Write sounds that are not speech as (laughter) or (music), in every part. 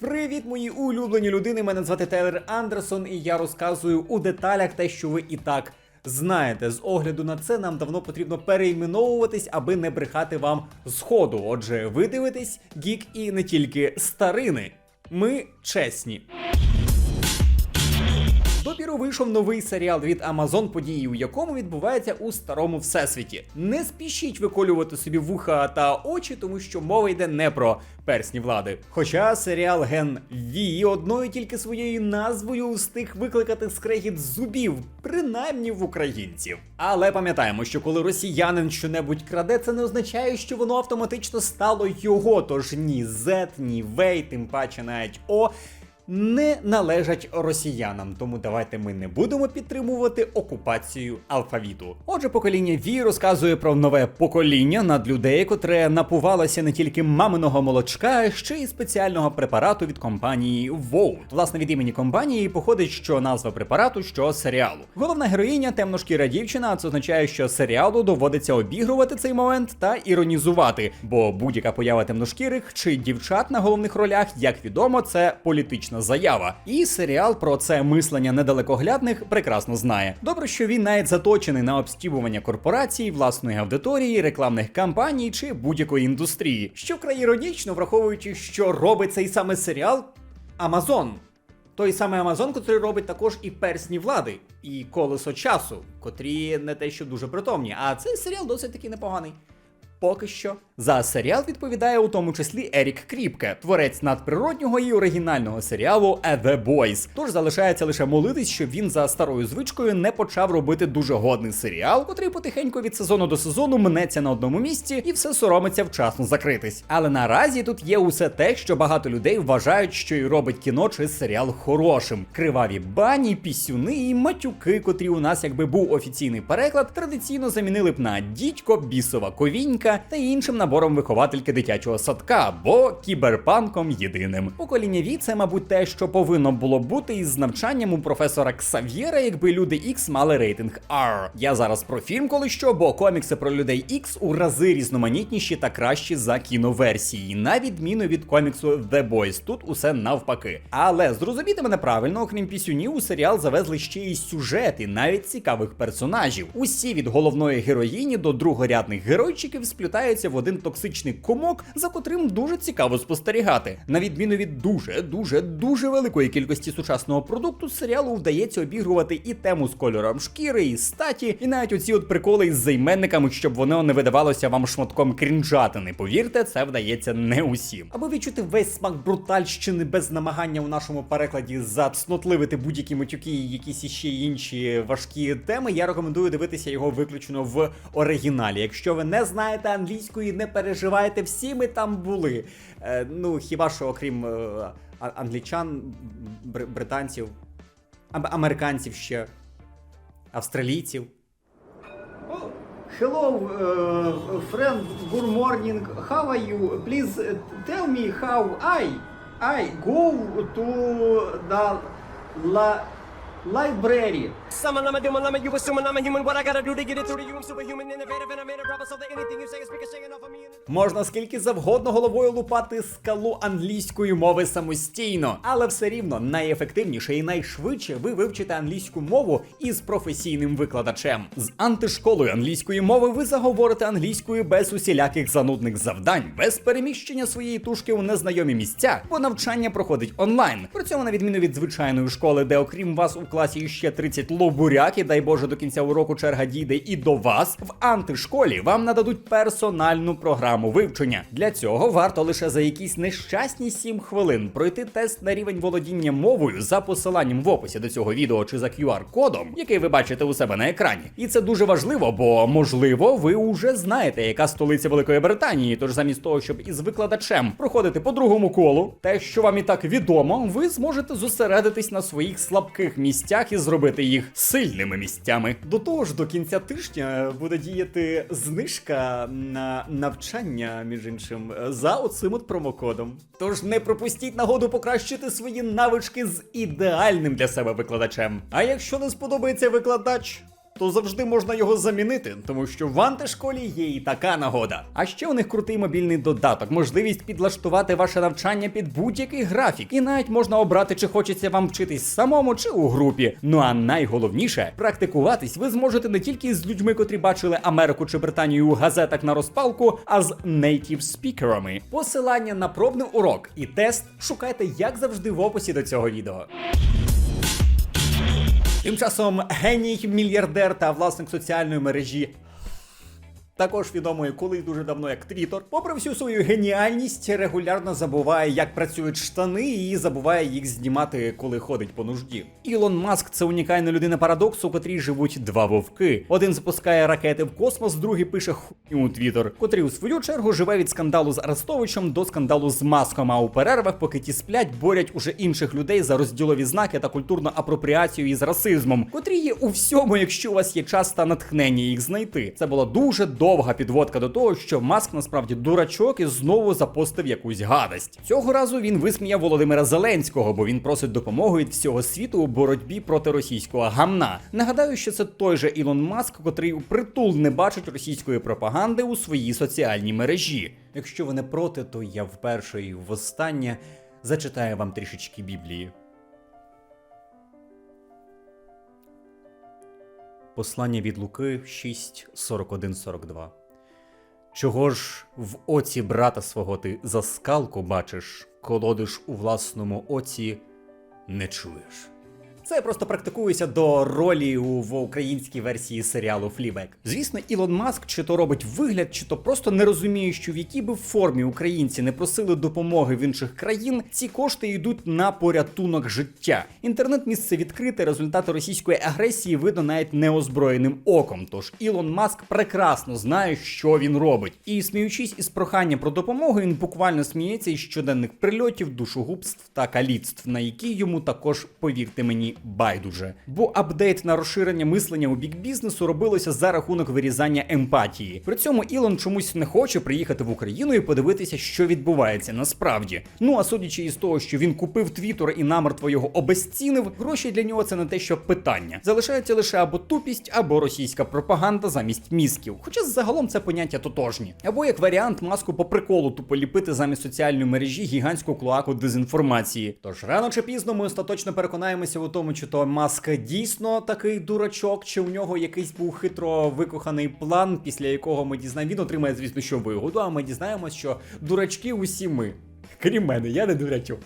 Привіт, мої улюблені людини! Мене звати Тейлер Андерсон, і я розказую у деталях те, що ви і так знаєте. З огляду на це нам давно потрібно перейменовуватись, аби не брехати вам зходу. Отже, ви дивитесь гік і не тільки старини. Ми чесні. Допіру вийшов новий серіал від Amazon, події у якому відбуваються у старому всесвіті. Не спішіть виколювати собі вуха та очі, тому що мова йде не про персні влади. Хоча серіал Ген Ві одною тільки своєю назвою встиг викликати скрегіт зубів, принаймні в українців. Але пам'ятаємо, що коли росіянин щонебудь краде, це не означає, що воно автоматично стало його. Тож ні Z, ні В, тим паче навіть О не належать росіянам, тому давайте ми не будемо підтримувати окупацію алфавіту. Отже, покоління Ві розказує про нове покоління над людей, котре напувалося не тільки маминого молочка, а ще й спеціального препарату від компанії Vout. Власне, від імені компанії походить що назва препарату, що серіалу. Головна героїня темношкіра дівчина, це означає, що серіалу доводиться обігрувати цей момент та іронізувати, бо будь-яка поява темношкірих чи дівчат на головних ролях, як відомо, це політична заява. І серіал про це мислення недалекоглядних прекрасно знає. Добре, що він навіть заточений на обстібування корпорацій, власної аудиторії, рекламних кампаній чи будь-якої індустрії, що вкрай іронічно, враховуючи, що робить цей саме серіал Амазон. Той самий Амазон, котрий робить також і персні влади, і колесо часу, котрі не те, що дуже притомні. А цей серіал досить таки непоганий. Поки що за серіал відповідає у тому числі Ерік Кріпке, творець надприроднього і оригінального серіалу The Boys. Тож залишається лише молитись, щоб він за старою звичкою не почав робити дуже годний серіал, котрий потихеньку від сезону до сезону мнеться на одному місці і все соромиться вчасно закритись. Але наразі тут є усе те, що багато людей вважають, що й робить кіно чи серіал хорошим: криваві бані, пісюни і матюки, котрі у нас, якби був офіційний переклад, традиційно замінили б на дідько, бісова ковінька та іншим набором виховательки дитячого садка, бо кіберпанком єдиним. Покоління Ві це, мабуть, те, що повинно було бути із навчанням у професора Ксав'єра, якби люди X мали рейтинг R. Я зараз про фільм, коли що, бо комікси про людей X у рази різноманітніші та кращі за кіноверсії, на відміну від коміксу The Boys. Тут усе навпаки. Але зрозумійте мене правильно, окрім пісюнів, у серіал завезли ще й сюжети, навіть цікавих персонажів. Усі від головної героїні до другорядних геройчиків сплітаються в один токсичний комок, за котрим дуже цікаво спостерігати. На відміну від дуже, дуже, дуже великої кількості сучасного продукту, серіалу вдається обігрувати і тему з кольором шкіри, і статі, і навіть оці от приколи із займенниками, щоб воно не видавалося вам шматком крінжатини. Повірте, це вдається не усім. Аби відчути весь смак брутальщини без намагання у нашому перекладі зацнотливити будь-які матюки і якісь іще інші важкі теми, я рекомендую дивитися його виключно в оригіналі. Якщо ви не знаєте англійської, не переживайте, всі ми там були. Е, ну, хіба що окрім е, англічан, бр- британців, ам- американців ще, австралійців. Hello, uh, friend. Good morning. How are you? Please uh, tell me how I I go to the la library. Можна скільки завгодно головою лупати скалу англійської мови самостійно, але все рівно найефективніше і найшвидше ви вивчите англійську мову із професійним викладачем. З антишколою англійської мови ви заговорите англійською без усіляких занудних завдань, без переміщення своєї тушки у незнайомі місця, бо навчання проходить онлайн. При цьому, на відміну від звичайної школи, де окрім вас у класі ще 30 лобуряк, і дай Боже, до кінця уроку черга дійде і до вас, в антишколі вам нададуть персональну програму вивчення. Для цього варто лише за якісь нещасні 7 хвилин пройти тест на рівень володіння мовою за посиланням в описі до цього відео чи за QR-кодом, який ви бачите у себе на екрані. І це дуже важливо, бо можливо ви уже знаєте, яка столиця Великої Британії. Тож замість того, щоб із викладачем проходити по другому колу, те, що вам і так відомо, ви зможете зосередитись на своїх слабких місцях і зробити їх сильними місцями. До того ж, до кінця тижня буде діяти знижка на навчання, між іншим, за оцим от промокодом. Тож не пропустіть нагоду покращити свої навички з ідеальним для себе викладачем. А якщо не сподобається викладач, то завжди можна його замінити, тому що в антишколі є і така нагода. А ще у них крутий мобільний додаток, можливість підлаштувати ваше навчання під будь-який графік, і навіть можна обрати, чи хочеться вам вчитись самому чи у групі. Ну а найголовніше, практикуватись ви зможете не тільки з людьми, котрі бачили Америку чи Британію у газетах на розпалку, а з нейтів спікерами. Посилання на пробний урок і тест шукайте, як завжди, в описі до цього відео. Тим часом геній, мільярдер та власник соціальної мережі. Також відомої колись дуже давно як Твіттер, попри всю свою геніальність, регулярно забуває, як працюють штани, і забуває їх знімати, коли ходить по нужді. Ілон Маск це унікальна людина парадоксу, у котрій живуть два вовки. Один запускає ракети в космос, другий пише хуйню у Твіттер, котрий у свою чергу живе від скандалу з Арестовичем до скандалу з маском. А у перервах, поки ті сплять, борять уже інших людей за розділові знаки та культурну апропріацію із расизмом, котрі є у всьому, якщо у вас є час та натхнення їх знайти. Це була дуже довга підводка до того, що Маск насправді дурачок і знову запостив якусь гадость. Цього разу він висміяв Володимира Зеленського, бо він просить допомоги від всього світу у боротьбі проти російського гамна. Нагадаю, що це той же Ілон Маск, котрий у притул не бачить російської пропаганди у своїй соціальній мережі. Якщо ви не проти, то я вперше і востаннє зачитаю вам трішечки Біблії. Послання від Луки 6, 41, 42. Чого ж в оці брата свого ти за скалку бачиш, колодиш у власному оці не чуєш? Це я просто практикуюся до ролі у в українській версії серіалу Флібек. Звісно, Ілон Маск чи то робить вигляд, чи то просто не розуміє, що в якій би формі українці не просили допомоги в інших країн, ці кошти йдуть на порятунок життя. Інтернет місце відкрите, результати російської агресії видно навіть неозброєним оком. Тож Ілон Маск прекрасно знає, що він робить. І сміючись із проханням про допомогу, він буквально сміється із щоденних прильотів, душогубств та каліцтв, на які йому також, повірте мені, байдуже. Бо апдейт на розширення мислення у бік бізнесу робилося за рахунок вирізання емпатії. При цьому Ілон чомусь не хоче приїхати в Україну і подивитися, що відбувається насправді. Ну а судячи із того, що він купив Твіттер і намертво його обезцінив, гроші для нього це не те, що питання. Залишається лише або тупість, або російська пропаганда замість мізків. Хоча загалом це поняття тотожні. Або як варіант маску по приколу тупо ліпити замість соціальної мережі гігантську клоаку дезінформації. Тож рано чи пізно ми остаточно переконаємося у тому, чи то маска дійсно такий дурачок, чи у нього якийсь був хитро викоханий план, після якого ми дізнаємо. Він отримає, звісно, що вигоду, а ми дізнаємось, що дурачки усі ми. Крім мене, я не дурачок.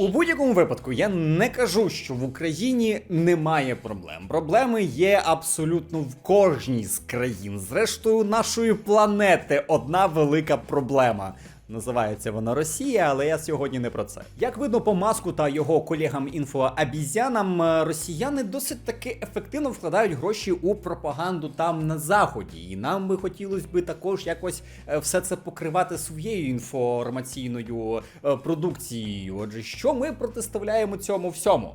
У будь-якому випадку я не кажу, що в Україні немає проблем. Проблеми є абсолютно в кожній з країн. Зрештою, нашої планети одна велика проблема. Називається вона Росія, але я сьогодні не про це. Як видно по маску та його колегам інфоабізянам, е, росіяни досить таки ефективно вкладають гроші у пропаганду там на заході. І нам би хотілося би також якось е, все це покривати своєю інформаційною е, продукцією. Отже, що ми протиставляємо цьому всьому?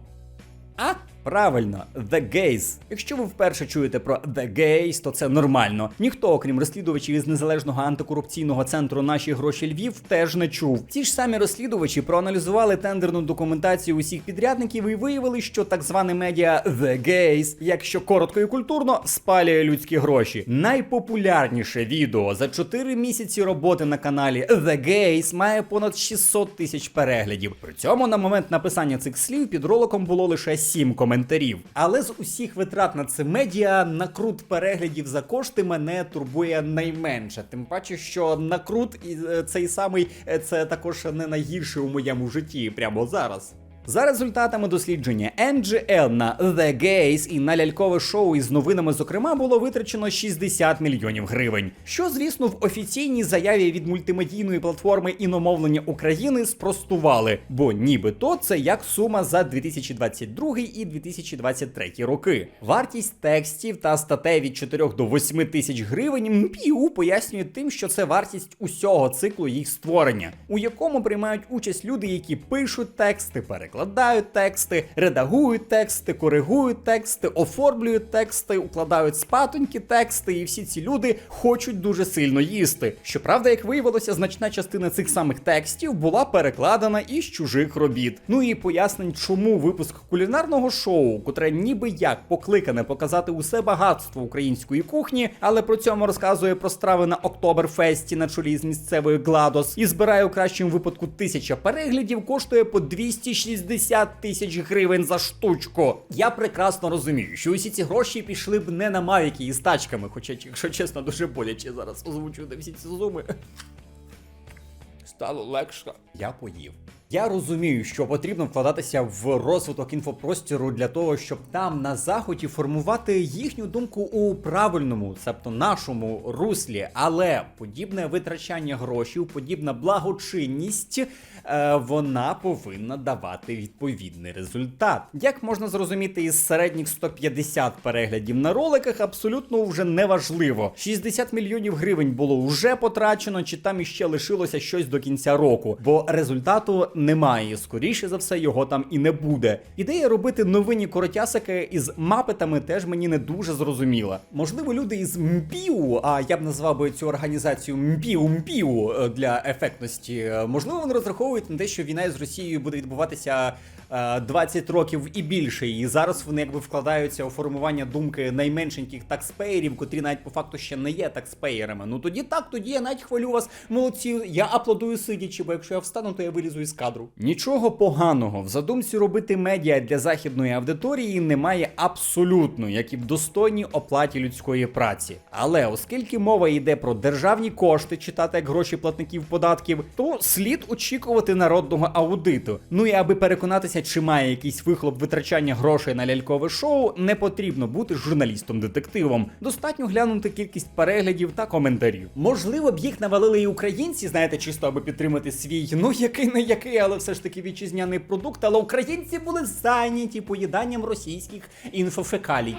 А? Правильно, The Gays. Якщо ви вперше чуєте про The Gays, то це нормально. Ніхто, окрім розслідувачів із незалежного антикорупційного центру Наші гроші Львів, теж не чув. Ці ж самі розслідувачі проаналізували тендерну документацію усіх підрядників і виявили, що так зване медіа The Gays, якщо коротко і культурно, спалює людські гроші. Найпопулярніше відео за 4 місяці роботи на каналі The Gays має понад 600 тисяч переглядів. При цьому на момент написання цих слів під роликом було лише 7 коментарів. Але з усіх витрат на це медіа накрут переглядів за кошти мене турбує найменше. Тим паче, що накрут і е, цей самий е, це також не найгірше у моєму житті прямо зараз. За результатами дослідження NGL на The Gays і на лялькове шоу із новинами, зокрема, було витрачено 60 мільйонів гривень. Що, звісно, в офіційній заяві від мультимедійної платформи іномовлення України спростували, бо нібито це як сума за 2022 і 2023 роки. Вартість текстів та статей від 4 до 8 тисяч гривень МПІУ пояснює тим, що це вартість усього циклу їх створення, у якому приймають участь люди, які пишуть тексти, перекладають перекладають тексти, редагують тексти, коригують тексти, оформлюють тексти, укладають спатоньки тексти, і всі ці люди хочуть дуже сильно їсти. Щоправда, як виявилося, значна частина цих самих текстів була перекладена із чужих робіт. Ну і пояснень, чому випуск кулінарного шоу, котре ніби як покликане показати усе багатство української кухні, але при цьому розказує про страви на Октоберфесті на чолі з місцевою Гладос і збирає у кращому випадку тисяча переглядів, коштує по 260 тисяч гривень за штучку. Я прекрасно розумію, що усі ці гроші пішли б не на мавіки із тачками, хоча, якщо чесно, дуже боляче зараз озвучувати всі ці суми. Стало легше. Я поїв. Я розумію, що потрібно вкладатися в розвиток інфопростіру для того, щоб там на заході формувати їхню думку у правильному, тобто нашому руслі. Але подібне витрачання грошей, подібна благочинність, е, вона повинна давати відповідний результат. Як можна зрозуміти із середніх 150 переглядів на роликах, абсолютно вже неважливо. 60 мільйонів гривень було вже потрачено, чи там іще лишилося щось до кінця року, бо результату немає. Скоріше за все, його там і не буде. Ідея робити новинні коротясики із мапетами теж мені не дуже зрозуміла. Можливо, люди із МПІУ, а я б назвав би цю організацію МПІУ МПІУ е, для ефектності. е, Можливо, вони розраховують на те, що війна з Росією буде відбуватися. Е, 20 років і більше, і зараз вони якби вкладаються у формування думки найменшеньких такспеєрів, котрі навіть по факту ще не є такспеєрами. Ну тоді так, тоді я навіть хвалю вас, молодці. Я аплодую сидячи, бо якщо я встану, то я вилізу із кадру. Нічого поганого в задумці робити медіа для західної аудиторії немає абсолютно, як і в достойній оплаті людської праці. Але оскільки мова йде про державні кошти, читати як гроші платників податків, то слід очікувати народного аудиту. Ну і аби переконатися, чи має якийсь вихлоп витрачання грошей на лялькове шоу, не потрібно бути журналістом-детективом. Достатньо глянути кількість переглядів та коментарів. Можливо, б їх навалили і українці, знаєте, чисто аби підтримати свій, ну який не який, але все ж таки вітчизняний продукт. Але українці були зайняті поїданням російських інфофекалій.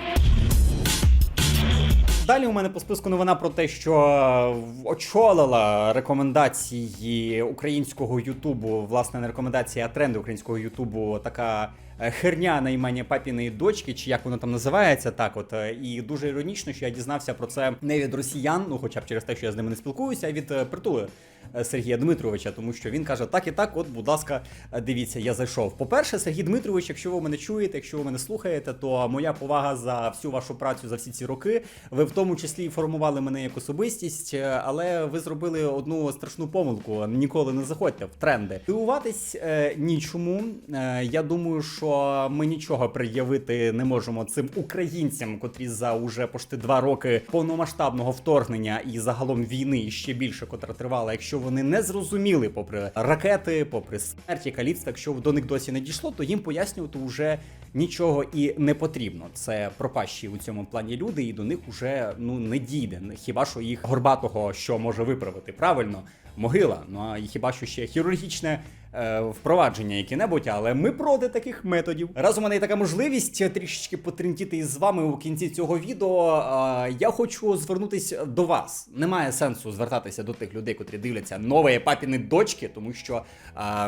Далі у мене по списку новина про те, що очолила рекомендації українського Ютубу, власне, не рекомендації, а тренди українського Ютубу, така е, херня на імені папіної дочки, чи як воно там називається, так от. е, І дуже іронічно, що я дізнався про це не від росіян, ну хоча б через те, що я з ними не спілкуюся, а від е, притули. Е, Сергія Дмитровича, тому що він каже, так і так, от, будь ласка, е, дивіться, я зайшов. По-перше, Сергій Дмитрович, якщо ви мене чуєте, якщо ви мене слухаєте, то моя повага за всю вашу працю за всі ці роки. Ви в тому числі і формували мене як особистість, е, але ви зробили одну страшну помилку. Ніколи не заходьте в тренди. Дивуватись е, нічому. Е, я думаю, що ми нічого пред'явити не можемо цим українцям, котрі за уже почти два роки повномасштабного вторгнення і загалом війни ще більше, котра тривала, якщо вони не зрозуміли, попри ракети, попри смерті, каліцтва, якщо до них досі не дійшло, то їм пояснювати вже нічого і не потрібно. Це пропащі у цьому плані люди, і до них уже ну не дійде. Хіба що їх горбатого що може виправити? Правильно, могила. Ну а хіба що ще хірургічне. Е, Впровадження яке-небудь, але ми проти таких методів. Раз у мене є така можливість трішечки потринтіти із вами у кінці цього відео. Я хочу звернутися до вас. Немає сенсу звертатися до тих людей, котрі дивляться нової папіни дочки, тому що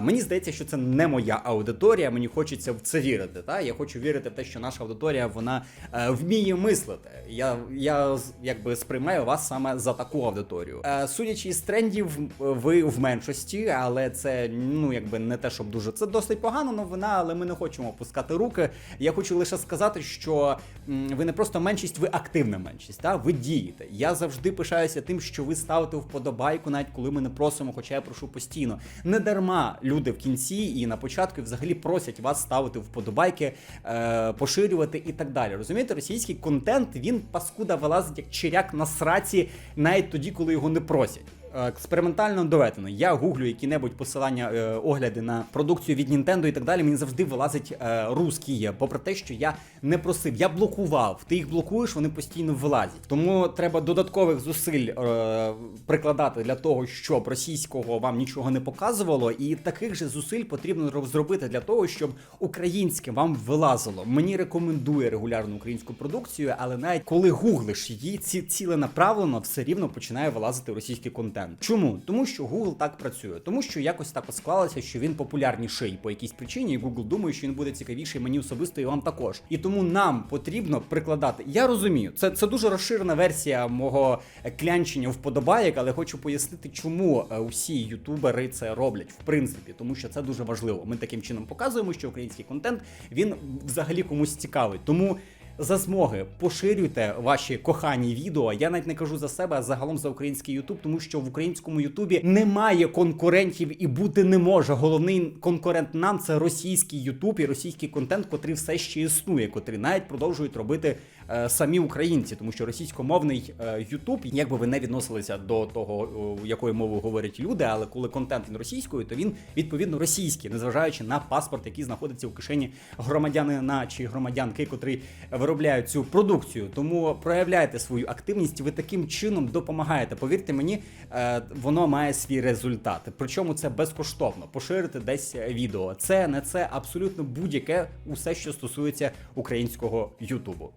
мені здається, що це не моя аудиторія. Мені хочеться в це вірити. Та я хочу вірити в те, що наша аудиторія вона е, вміє мислити. Я, я якби сприймаю вас саме за таку аудиторію. Е, судячи з трендів, ви в меншості, але це ну якби не те, щоб дуже це досить погана новина, але ми не хочемо опускати руки. Я хочу лише сказати, що ви не просто меншість, ви активна меншість. Та ви дієте. Я завжди пишаюся тим, що ви ставите вподобайку, навіть коли ми не просимо, хоча я прошу постійно. Не дарма люди в кінці і на початку взагалі просять вас ставити вподобайки, е, поширювати і так далі. Розумієте, російський контент він паскуда вилазить як черяк на сраці, навіть тоді, коли його не просять. Е, Експериментально доведено. Я гуглю які-небудь посилання, е, огляди на продукцію від Nintendo і так далі. Мені завжди вилазить е, русські, попри те, що я не просив. Я блокував. Ти їх блокуєш, вони постійно вилазять. Тому треба додаткових зусиль е, прикладати для того, щоб російського вам нічого не показувало, і таких же зусиль потрібно зробити для того, щоб українське вам вилазило. Мені рекомендує регулярну українську продукцію, але навіть коли гуглиш її ці ціленаправлено, все рівно починає вилазити російський контент. Контент. Чому? Тому що Google так працює, тому що якось так склалося, що він популярніший по якійсь причині, і Google думає, що він буде цікавіший мені особисто і вам також. І тому нам потрібно прикладати. Я розумію, це, це дуже розширена версія мого е, клянчення вподобайок, але хочу пояснити, чому е, усі ютубери це роблять, в принципі, тому що це дуже важливо. Ми таким чином показуємо, що український контент він взагалі комусь цікавий. Тому. За змоги поширюйте ваші кохані відео. Я навіть не кажу за себе, а загалом за український Ютуб, тому що в українському Ютубі немає конкурентів і бути не може. Головний конкурент нам це російський Ютуб і російський контент, котрий все ще існує, котрий навіть продовжують робити е, самі українці, тому що російськомовний е, Ютуб, як би ви не відносилися до того, о, якою мовою говорять люди, але коли контент він російською, то він відповідно російський, незважаючи на паспорт, який знаходиться у кишені громадянина чи громадянки, котрий виробляють цю продукцію. Тому проявляйте свою активність. Ви таким чином допомагаєте. Повірте мені, е, воно має свій результат. Причому це безкоштовно. Поширити десь відео. Це не це абсолютно будь-яке усе, що стосується українського Ютубу.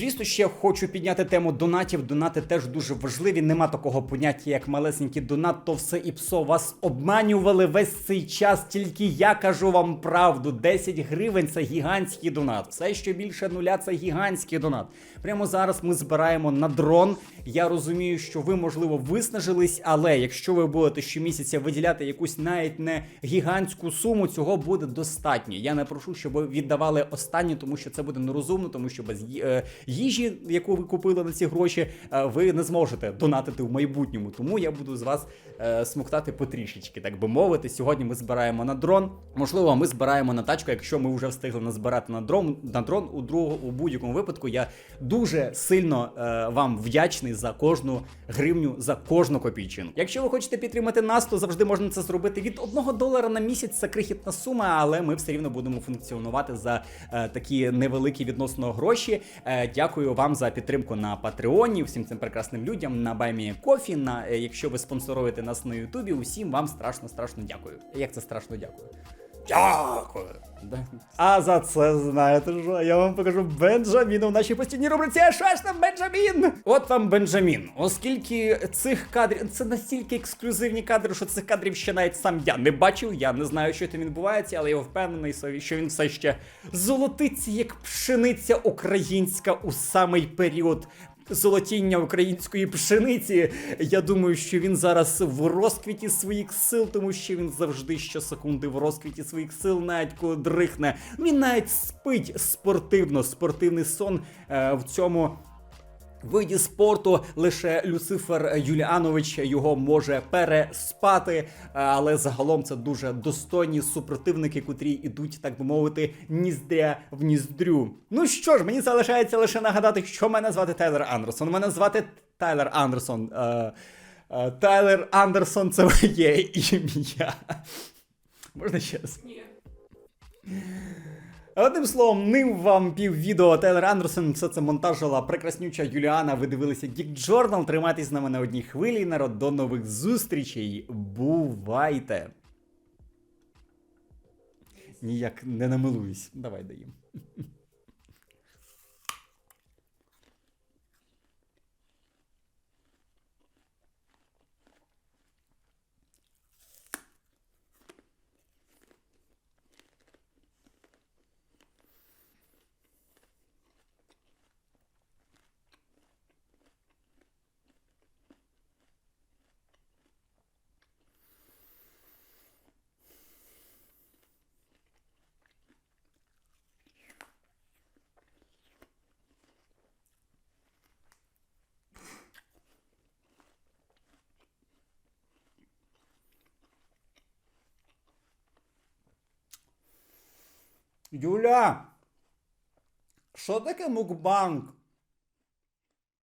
Звісно, ще хочу підняти тему донатів. Донати теж дуже важливі. Нема такого поняття, як малесенький донат, то все і псо. Вас обманювали весь цей час. Тільки я кажу вам правду. 10 гривень це гігантський донат. Все, що більше нуля, це гігантський донат. Прямо зараз ми збираємо на дрон. Я розумію, що ви, можливо, виснажились, але якщо ви будете щомісяця виділяти якусь навіть не гігантську суму, цього буде достатньо. Я не прошу, щоб ви віддавали останнє, тому що це буде нерозумно, тому що без е, їжі, яку ви купили на ці гроші, е, ви не зможете донатити в майбутньому. Тому я буду з вас е, смоктати потрішечки, так би мовити. Сьогодні ми збираємо на дрон. Можливо, ми збираємо на тачку, якщо ми вже встигли назбирати на дрон. На дрон у другому у будь-якому випадку. Я дуже сильно е, вам вдячний за кожну гривню, за кожну копійчину. Якщо ви хочете підтримати нас, то завжди можна це зробити від 1 долара на місяць. Це крихітна сума, але ми все рівно будемо функціонувати за е, такі невеликі відносно гроші. Е, дякую вам за підтримку на Патреоні, всім цим прекрасним людям, на Баймі Кофі. На е, якщо ви спонсоруєте нас на Ютубі, усім вам страшно, страшно дякую. Як це страшно дякую? Дякую. А за це знаєте що? Я вам покажу Бенджаміна в нашій постійній рубриці. А що ж там Бенджамін? От вам Бенджамін. Оскільки цих кадрів це настільки ексклюзивні кадри, що цих кадрів ще навіть сам я не бачив. Я не знаю, що там відбувається, але я впевнений, собі, що він все ще золотиться, як пшениця українська у самий період золотіння української пшениці. Я думаю, що він зараз в розквіті своїх сил, тому що він завжди щосекунди в розквіті своїх сил, навіть коли дрихне. Він навіть спить спортивно, спортивний сон е, в цьому. Виді спорту лише Люцифер Юліанович його може переспати, але загалом це дуже достойні супротивники, котрі йдуть, так би мовити, ніздря в ніздрю. Ну що ж, мені залишається лише нагадати, що мене звати Тайлер Андерсон. Мене звати Тайлер Андерсон. Е, е, Тайлер Андерсон це (laughs) моє ім'я. Можна ще раз? Одним словом, ним вам пів відео Тейлор Андерсон, все це монтажила прекраснюча Юліана. Ви дивилися Geek Journal. Тримайтесь з нами на одній хвилі, народ. До нових зустрічей. Бувайте. Ніяк не намилуюсь. Давай даїм. Юля! Що таке мукбанк?